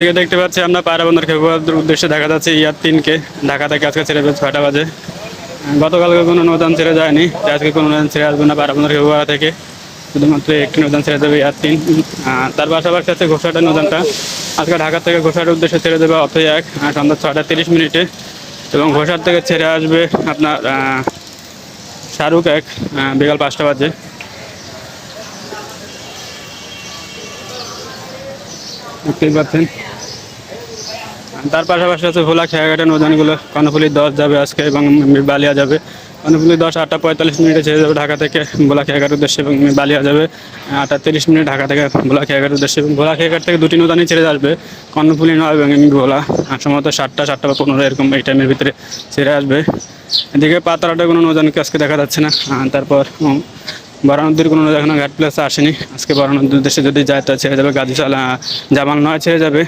দেখতে পাচ্ছি আমরা পায়রাবন্দর খেপুয়াদের উদ্দেশ্যে দেখা যাচ্ছে, ইয়ার তিনকে। ঢাকা থেকে আজকে ছেড়ে যাবে ছয়টা বাজে। গতকালকে কোনো নৌযান ছেড়ে যায়নি আজকে কোনো নৌযান ছেড়ে আসবে না পায়রাবন্দর খেপুয়া থেকে। শুধুমাত্র একটি নৌযান ছেড়ে যাবে ইয়ার তিন। তার পাশাপাশি আছে ঘোষাটা নৌযানটা। আজকে ঢাকা থেকে ঘোষাটার উদ্দেশ্যে ছেড়ে দেবে অথই এক সন্ধ্যা ছয়টা তিরিশ মিনিটে। এবং ঘোষার থেকে ছেড়ে আসবে আপনার শাহরুখ এক বিকাল পাঁচটা বাজে। দেখতেই পাচ্ছেন তার পাশাপাশি আছে ভোলা খেয়াঘাটের নৌজানগুলো কর্ণফুলি দশ যাবে আজকে এবং বালিয়া যাবে। কর্ণফুলি দশ আটটা পঁয়তাল্লিশ মিনিটে ছেড়ে যাবে ঢাকা থেকে ভোলা খেয়াঘাট উদ্দেশ্যে এবং বালিয়া যাবে। আটটা তিরিশ মিনিট ঢাকা থেকে ভোলা খেয়াঘাট উদ্দেশ্যে এবং ভোলা খেয়াঘাট থেকে দুটি নৌজানই ছেড়ে আসবে। কর্ণফুলি নয় এবং ভোলা। সম্ভবত সাতটা সাতটা বা পনেরো এরকম এই টাইমের ভিতরে ছেড়ে আসবে। এদিকে পাতারাটা কোনো নৌজানকে আজকে দেখা যাচ্ছে না। তারপর উম, বারানদীর কোনো এখনও ঘাট প্লেস আসেনি। আজকে বারানদীর দেশে যদি যায় তা ছেড়ে যাবে গাজী জামাল নয় ছেড়ে যাবে